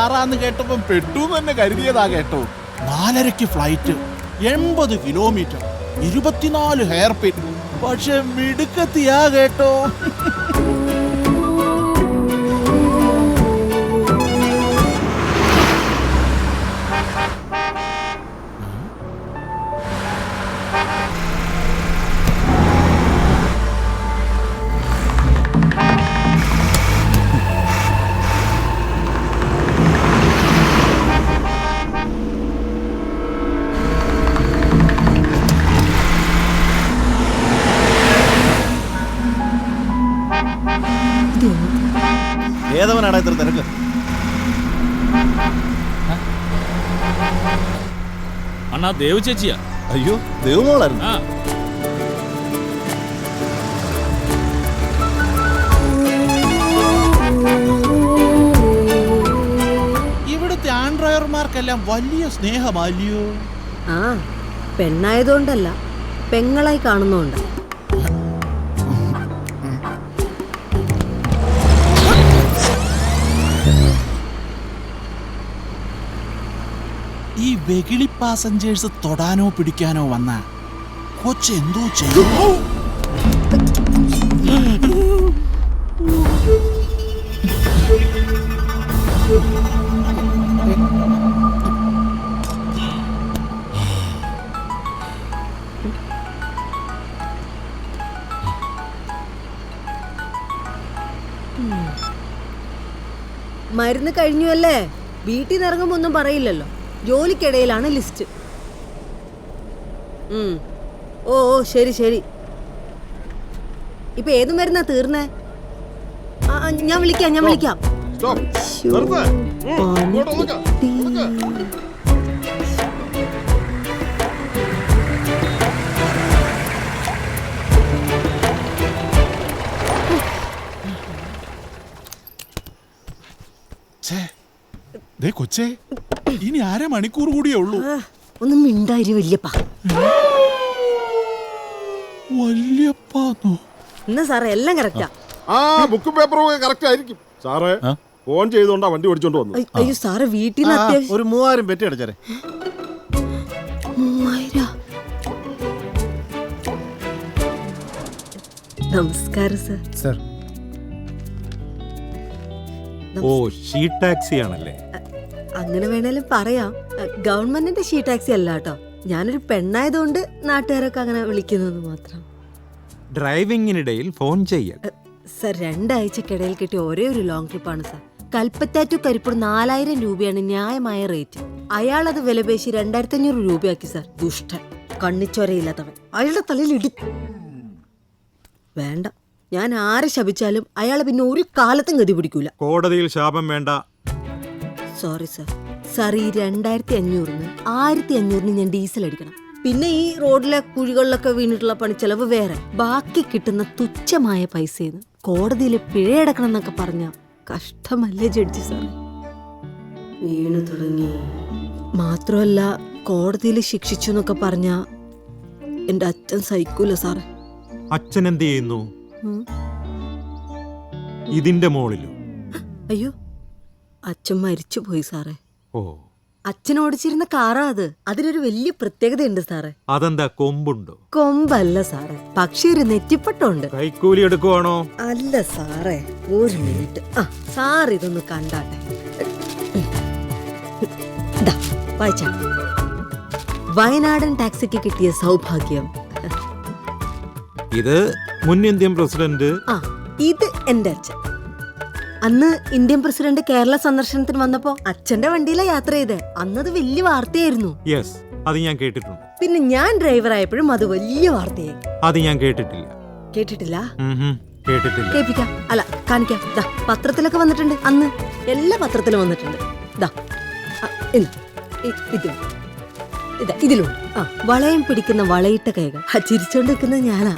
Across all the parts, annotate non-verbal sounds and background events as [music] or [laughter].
കാറാന്ന് കേട്ടപ്പോ പെട്ടു തന്നെ കരുതിയതാ കേട്ടോ. നാലരയ്ക്ക് ഫ്ലൈറ്റ് എൺപത് കിലോമീറ്റർ ഇരുപത്തിനാല് ഹെയർ പിൻ പക്ഷെ മിടുക്കത്തിയാ കേട്ടോ. ഇത്ര തിരക്ക്? അണ്ണാ ദേവ് ചേച്ചിയാ? അയ്യോ ദേവമോളായിരുന്നു. ആ. ഇവിടുത്തെ ആൺ ഡ്രൈവർമാർക്കെല്ലാം വലിയ സ്നേഹമല്ലയോ ആ പെണ്ണായതുകൊണ്ടല്ല പെങ്ങളായി കാണുന്നോണ്ട് ഈ വെകിളി പാസഞ്ചേഴ്സ് തൊടാനോ പിടിക്കാനോ വന്ന കൊച്ചെന്തോ ചെയ്യും മരുന്ന് കഴിഞ്ഞു അല്ലേ? വീട്ടിൽ നിന്ന് ഇറങ്ങുമ്പോ ഒന്നും പറയില്ലല്ലോ. ജോലിക്കിടയിലാണ് ലിസ്റ്റ്. ഓ ഓ ശരി ശരി. ഇപ്പൊ ഏത് മരുന്നാ തീർന്നേ? ഞാൻ വിളിക്കാം ഞാൻ വിളിക്കാം. കൊച്ചേ. ഇനി അര മണിക്കൂർ കൂടിയേ ഉള്ളൂ. ഒന്ന് മിണ്ടായിരി വല്യപ്പാ. വല്യപ്പാന്നോ? എന്നാ സാറേ എല്ലാം കറക്റ്റാ ആ. ബുക്കും പേപ്പറും ഒക്കെ കറക്റ്റ് ആയിരിക്കും. സാറേ ഫോൺ ചെയ്തോണ്ടാ വണ്ടി ഓടിച്ചോണ്ട് അയ്യോ സാറേ വീട്ടിൽ നിന്ന് അത്യാവശ്യം ഒരു മൂവായിരം പെറ്റി അടച്ചാരെ. മൂവായിരം? നമസ്കാരം സർ. സർ. ഓ ഷീ ടാക്സി ആണല്ലേ അങ്ങനെ വേണേലും പറയാം. ഗവൺമെന്റിന്റെ ഷീ ടാക്സി അല്ല കേട്ടോ. ഞാനൊരു പെണ്ണായതുകൊണ്ട് നാട്ടുകാരൊക്കെ അങ്ങനെ വിളിക്കുന്നത് മാത്രം. ഡ്രൈവിംഗിനിടയിൽ ഫോൺ ചെയ്യൽ സർ രണ്ടാഴ്ചക്കിടയിൽ കിട്ടിയ ഒരേ ഒരു ലോങ് ട്രിപ്പാണ് സർ. കൽപ്പറ്റ ടു കരിപ്പൂർ നാലായിരം രൂപയാണ് ന്യായമായ റേറ്റ്. അയാൾ അത് വിലപേശി രണ്ടായിരത്തി അഞ്ഞൂറ് രൂപയാക്കി സർ. ദുഷ്ടൻ. കണ്ണിച്ചൊരയില്ലാത്തവൻ. അയാളുടെ തലയിൽ ഇടി വേണ്ട. ഞാൻ ആരെ ശപിച്ചാലും അയാളെ പിന്നെ ഒരു കാലത്തും ഗതി പിടിക്കൂല. കോടതിയിൽ ശാപം വേണ്ട. സോറി സർ സാർ ഈ രണ്ടായിരത്തി അഞ്ഞൂറിന് ആയിരത്തി അഞ്ഞൂറിന് ഞാൻ ഡീസൽ അടിക്കണം. പിന്നെ ഈ റോഡിലെ കുഴികളിലൊക്കെ വീണിട്ടുള്ള പണിച്ചെലവ് വേറെ. ബാക്കി കിട്ടുന്ന തുച്ഛമായ പൈസയെന്ന് കോടതിയിൽ പിഴയടക്കണം എന്നൊക്കെ പറഞ്ഞ കഷ്ടമല്ലേ ജഡ്ജി സാർ വീണു തുടങ്ങി. മാത്രമല്ല കോടതിയിൽ ശിക്ഷിച്ചു എന്നൊക്കെ പറഞ്ഞ എന്റെ അച്ഛൻ സഹിക്കൂല സാറേ. അച്ഛൻ എന്ത് ചെയ്യുന്നു. ഇതിന്റെ മോളിലും. അയ്യോ അച്ഛൻ മരിച്ചുപോയി സാറേ. ഓ. അച്ഛൻ ഓടിച്ചിരുന്ന കാറാ അത്. അതിനൊരു വലിയ പ്രത്യേകതയുണ്ട് സാറേ. അതെന്താ കൊമ്പുണ്ടോ? കൊമ്പല്ല സാറേ. പക്ഷേ ഒരു നെറ്റിപ്പട്ടുണ്ട് കൈക്കൂലി എടുക്കുവാണോ? അല്ല സാറേ ഒരു മിനിറ്റ്. ആ സാർ ഇതൊന്ന് കണ്ടാട്ടെ. വായിച്ചാ. വയനാടൻ ടാക്സിക്ക് കിട്ടിയ സൗഭാഗ്യം. ഇത് മുൻ ഇന്ത്യൻ പ്രസിഡന്റ് ആ ഇത് എന്റെ അച്ഛൻ. അന്ന് ഇന്ത്യൻ പ്രസിഡന്റ് കേരള സന്ദർശനത്തിന് വന്നപ്പോ അച്ഛന്റെ വണ്ടിയിലെ യാത്ര ചെയ്തേ. അന്നത് വലിയ വാർത്തയായിരുന്നു. യെസ് അത് ഞാൻ കേട്ടിട്ടുണ്ട്. പിന്നെ ഞാൻ ഡ്രൈവർ ആയപ്പോഴും അത് വലിയ വാർത്തയായി. അത് ഞാൻ കേട്ടിട്ടില്ല. കേട്ടിട്ടില്ല? കേട്ടിട്ടില്ല. കേൾപ്പിക്കാം. അല്ല കാണിക്കാം. ദാ പത്രത്തിലൊക്കെ വന്നിട്ടുണ്ട്. അന്ന് എല്ലാ പത്രത്തിലും വന്നിട്ടുണ്ട്. ദാ ആ, ഇന്ന്. ഇ- ഇത് ഇതാ ഇതിലുണ്ട് ആ വളയം പിടിക്കുന്ന വളയിട്ട കൈകൾ. ആ ചിരിച്ചോണ്ട് നിൽക്കുന്നത് ഞാനാ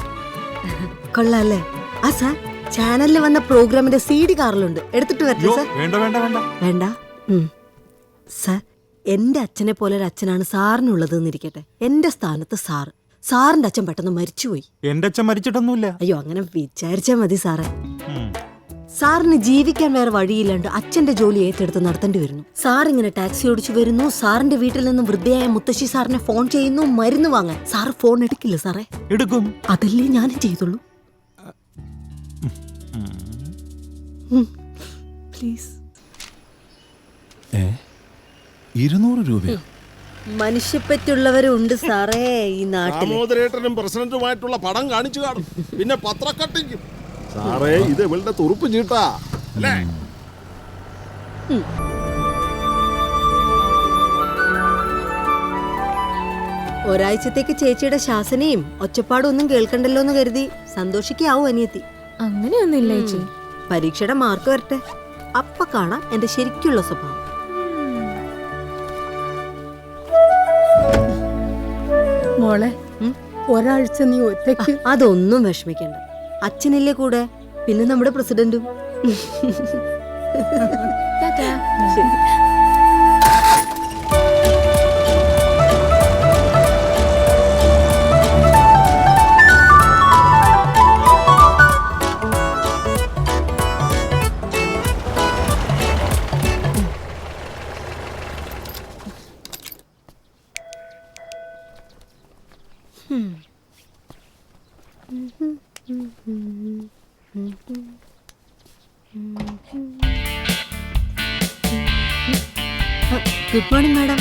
കൊള്ളാല്ലേ ആ സാർ. ചാനലിൽ വന്ന പ്രോഗ്രാമിന്റെ സി ഡി കാറിലുണ്ട്. എടുത്തിട്ട് വരട്ടെ സാർ വേണ്ട വേണ്ട വേണ്ട. വേണ്ട? സാർ എന്റെ അച്ഛനെ പോലെ ഒരു അച്ഛനാണ് സാറിനുള്ളത് എന്നിരിക്കട്ടെ എന്റെ സ്ഥാനത്ത് സാറ് സാറിന്റെ അച്ഛൻ പെട്ടെന്ന് മരിച്ചുപോയി. എന്റെ അച്ഛൻ മരിച്ചിട്ടൊന്നുമില്ല. അയ്യോ അങ്ങനെ വിചാരിച്ചാ മതി സാറേ. സാറിന് ജീവിക്കാൻ വേറെ വഴിയില്ലാണ്ട് അച്ഛന്റെ ജോലി ഏറ്റെടുത്ത് നടത്തേണ്ടി വരുന്നു. സാർ ഇങ്ങനെ ടാക്സി ഓടിച്ചു വരുന്നു. സാറിന്റെ വീട്ടിൽ നിന്ന് വൃദ്ധയായ മുത്തശ്ശി സാറിനെ ഫോൺ ചെയ്യുന്നു. മരുന്ന് വാങ്ങാൻ. സാർ ഫോൺ എടുക്കില്ല സാറേ. എടുക്കും. അതല്ലേ ഞാനും ചെയ്തുള്ളൂ. പ്ലീസ് ഇരുന്നൂറ് രൂപ മനുഷ്യപ്പറ്റുള്ളവരുണ്ട് സാറേ ഈ നാട്ടിൽ ദാമോദരേട്ടനും പ്രസിഡന്റുമായിട്ടുള്ള പടം കാണിച്ചു കാണും. പിന്നെ പത്രക്കട്ടിക്കും സാറേ ഇത് ഇവളുടെ തുറുപ്പ് ചീട്ടാ. അല്ലേ? ഒരാഴ്ചത്തേക്ക് ചേച്ചിയുടെ ശാസനയും ഒച്ചപ്പാടും ഒന്നും കേൾക്കണ്ടല്ലോ എന്ന് കരുതി സന്തോഷിക്കാവൂ അനിയത്തി. അങ്ങനെയൊന്നുമില്ല ചേച്ചി. പരീക്ഷയുടെ മാർക്ക് വരട്ടെ. അപ്പ കാണാം എന്റെ ശരിക്കുള്ള സ്വഭാവം. മോളെ ഒരാഴ്ച നീ ഒറ്റയ്ക്ക് അതൊന്നും വിഷമിക്കണ്ട. അച്ഛനില്ലേ കൂടെ? പിന്നെ നമ്മുടെ പ്രസിഡന്റും. [laughs] ശരി. ഗുഡ് മോർണിംഗ് മാഡം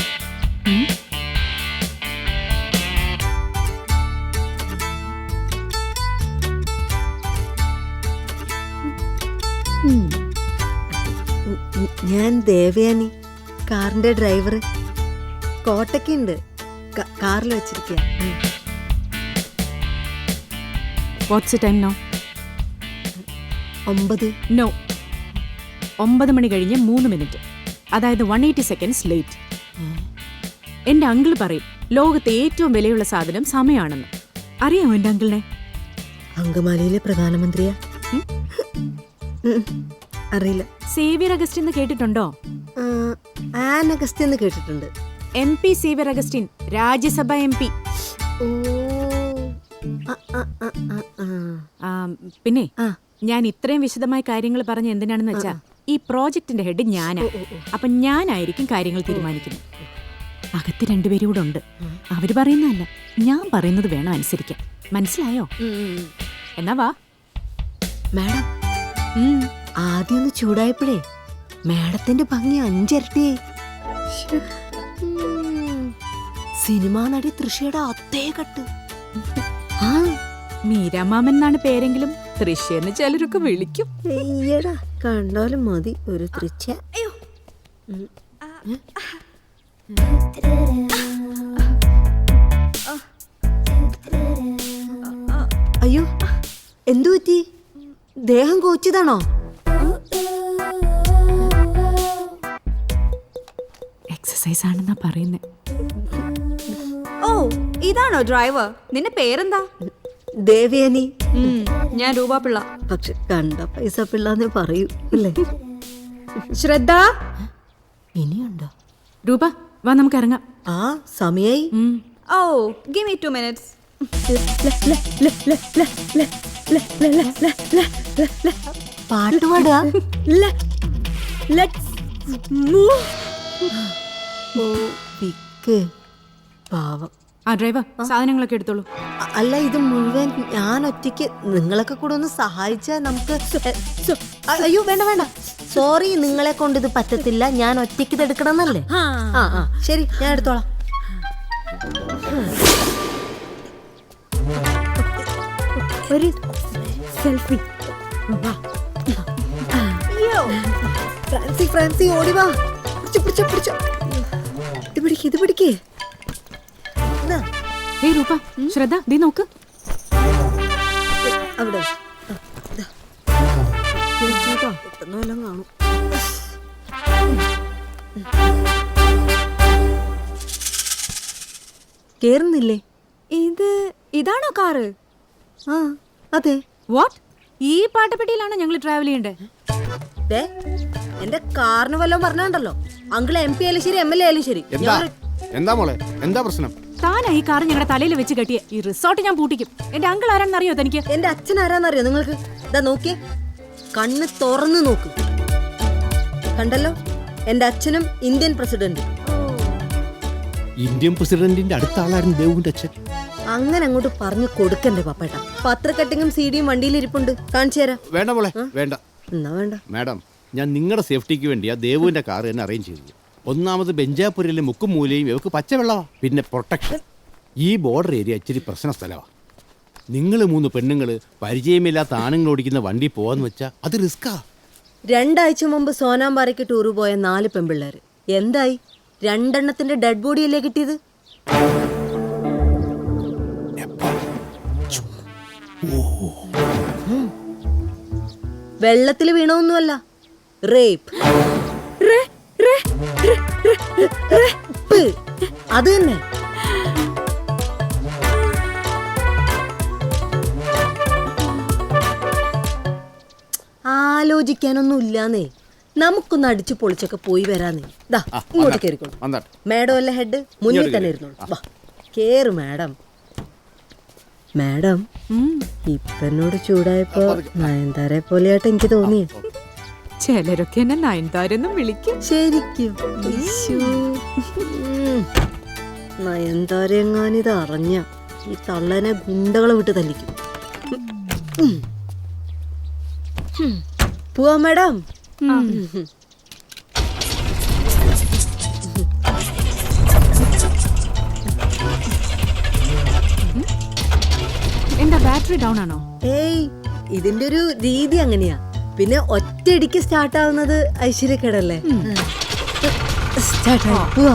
ഞാൻ ദേവയാനി കാറിന്റെ ഡ്രൈവർ കോട്ടയ്ക്കുണ്ട്. കാറിൽ വെച്ചിരിക്കുക വാട്ട്സ് ടൈം നോ ഒമ്പത്. നോ ഒമ്പത് മണി കഴിഞ്ഞ് മൂന്ന് മിനിറ്റ്. അതായത് വൺ എയ്റ്റി സെക്കൻഡ്സ് ലേറ്റ് എന്റെ അങ്കിൾ പറയും ലോകത്തെ ഏറ്റവും വിലയുള്ള സാധനം സമയമാണെന്ന് അറിയാമോ എന്റെ അങ്കിളിനെ അങ്കമാലിയിലെ പ്രധാനമന്ത്രിയാ. അറിയില്ല. സേവിയർ അഗസ്റ്റിൻ എന്ന് കേട്ടിട്ടുണ്ടോ? ആൻ അഗസ്റ്റിൻ എന്ന് കേട്ടിട്ടുണ്ട്. M P Xavier Augustine Rajya Sabha M P. ഓ. പിന്നെ? ആ. ഞാൻ ഇത്രയും വിശദമായ കാര്യങ്ങൾ പറഞ്ഞ എന്തിനാണെന്ന് വെച്ചാ ഈ പ്രോജക്റ്റിന്റെ ഹെഡ് ഞാനാ. അപ്പൊ ഞാനായിരിക്കും കാര്യങ്ങൾ തീരുമാനിക്കുന്നത്. അകത്ത് രണ്ടുപേരും കൂടെ ഉണ്ട്. അവർ പറയുന്നതല്ല. ഞാൻ പറയുന്നത് വേണം അനുസരിക്കാൻ. മനസ്സിലായോ? എന്നാ വാ. മാഡം. ആദ്യം ഒന്ന് ചൂടായപ്പോഴേ മാഡത്തിന്റെ ഭംഗി അഞ്ചിരട്ടിയായി ഉം. സിനിമാ നടി തൃഷയുടെ അതേ കട്ട്. ആ മീരാമാമൻ എന്നാണ് പേരെങ്കിലും. തൃശ്ശെന്ന് ചിലരൊക്കെ വിളിക്കും. അയ്യടാ കണ്ടാലും മതി. ഒരു തൃശ്ശ? അയ്യോ. എന്തു പറ്റി? ദേഹം കോച്ചതാണോ? എക്സസൈസ് ആണെന്നാ പറയുന്നത് ഓ ഇതാണോ ഡ്രൈവർ നിന്റെ പേരെന്താ? ദേവയാനി. ഉം, രൂപ പിള്ള. പക്ഷെ കണ്ട പൈസ പിള്ളാന്നേ പറയൂ അല്ലേ? ശ്രദ്ധ! ഇനിയുണ്ടോ? രൂപ വാ നമുക്ക് ഇറങ്ങാം. ആ സമയായി. ഓ ഗിവ് മീ ടു മിനിറ്റ്സ് പാട്ട് പാടുക. ഓ പിക്ക് പാവം. ആ ഡ്രൈവർ സാധനങ്ങളൊക്കെ എടുത്തോളൂ. അല്ല ഇത് മുഴുവൻ ഞാൻ ഒറ്റയ്ക്ക് നിങ്ങളൊക്കെ കൂടെ ഒന്ന് സഹായിച്ചാൽ നമുക്ക് അയ്യോ വേണ്ട വേണ്ട. സോറി നിങ്ങളെ കൊണ്ട് ഇത് പറ്റത്തില്ല. ഞാൻ ഒറ്റയ്ക്ക് ഇത് എടുക്കണം എന്നല്ലേ ആ ആ ശരി ഞാൻ എടുത്തോളാം. ഒരു സെൽഫി. ഫ്രാൻസി ഫ്രാൻസി ഓടി വാ. പിടിച്ചോ പിടിച്ചോ. ഇത് പിടിക്കേ ഇത് പിടിക്ക്. ഏയ് രൂപ ശ്രദ്ധ ദേ നോക്ക്. അവിടെ. കാണും. കേറുന്നില്ലേ? ഇത് ഇതാണോ കാറ്? ആ അതെ. വാട്ട് ഈ പാട്ടപ്പെട്ടിയിലാണോ ഞങ്ങൾ ട്രാവൽ ചെയ്യണ്ടേ? ദേ, എന്റെ കാറിന് വല്ലതും പറഞ്ഞുണ്ടല്ലോ. അങ്കിൾ എം പി ആയാലും ശരി എം എൽ എ ആയാലും ശരി. എന്താ? എന്താ മോളെ? എന്താ പ്രശ്നം? താനാ ഈ കാർ ഞങ്ങളുടെ തലയിൽ വെച്ച് കെട്ടിയ. ഈ റിസോർട്ട് ഞാൻ പൂട്ടിക്കും. എന്റെ അങ്കിൾ ആരാണെന്നറിയോ തനിക്ക്? എന്റെ അച്ഛൻ ആരാന്നറിയോ നിങ്ങൾക്ക്? ഇതാ നോക്കിയേ. കണ്ണ് തുറന്നു നോക്ക്. കണ്ടല്ലോ? എന്റെ അച്ഛനും ഇന്ത്യൻ പ്രസിഡന്റ്. ഇന്ത്യൻ പ്രസിഡന്റിന്റെ അടുത്ത ആളായിരുന്നു ദേവുവിന്റെ അച്ഛൻ. അങ്ങനെ അങ്ങോട്ട് പറഞ്ഞു കൊടുക്കണ്ടേ പപ്പേട്ട പത്രക്കട്ടിങ്ങും സീഡിയും വണ്ടിയിൽ ഇരിപ്പുണ്ട്. കാണിച്ചു തരാം. വേണ്ട മോളെ വേണ്ട. എന്നാ വേണ്ട. മാഡം ഞാൻ നിങ്ങളുടെ സേഫ്റ്റിക്ക് വേണ്ടി ആ ദേവുവിന്റെ കാർ തന്നെ അറേഞ്ച് ചെയ്തു ഒന്നാമത് ബെഞ്ചാപുരയിലെ മുക്കും മൂലയും ഇവക്ക് പച്ചവെള്ളമാ പിന്നെ പ്രൊട്ടക്ഷൻ ഈ ബോർഡർ ഏരിയ ഇച്ചിരി പ്രശ്ന സ്ഥലമാ നിങ്ങൾ മൂന്ന് പെണ്ണുങ്ങൾ പരിചയമില്ലാത്ത ആണുങ്ങൾ ഓടിക്കുന്ന വണ്ടി പോവാന്ന് വെച്ചാ അത് റിസ്ക്കാ രണ്ടാഴ്ച മുമ്പ് സോനാമ്പാറയ്ക്ക് ടൂർ പോയ നാല് പെൺപിള്ളേർ എന്തായി? രണ്ടെണ്ണത്തിന്റെ ഡെഡ് ബോഡിയല്ലേ കിട്ടിയത്? വെള്ളത്തിൽ വീണൊന്നുമല്ല റേപ്പ്. അത് തന്നെ. ആലോചിക്കാനൊന്നും ഇല്ലാന്നേ നമുക്കൊന്ന് അടിച്ചു പൊളിച്ചൊക്കെ പോയി വരാന്നേ. ദാ ഇങ്ങോട്ട് കയറിക്കോളൂ മാഡം അല്ല ഹെഡ്? മുന്നിൽ തന്നെ കേറ്. ഇരുന്നോളൂ. വാ കേറ് മാഡം. മാഡം ഇപ്പനോട് ചൂടായപ്പോ നയൻതാരെ പോലെയായിട്ട് എനിക്ക് തോന്നിയേ. ചിലരൊക്കെ എന്നെ നയൻതാരെന്നും വിളിക്കും. ശരിക്കും? നയൻതാരെങ്ങാനിത് അറിഞ്ഞ ഈ തള്ളനെ ഗുണ്ടകളെ വിട്ട് തല്ലിക്കും. പോവാ മാഡം. എന്താ ബാറ്ററി ഡൗൺ ആണോ? ഏയ് ഇതിന്റെ ഒരു രീതി അങ്ങനെയാ. പിന്നെ ഒറ്റയടിക്ക് സ്റ്റാർട്ടാവുന്നത് ഐശ്വര്യക്കേടല്ലേ? സ്റ്റാർട്ട് പോവാ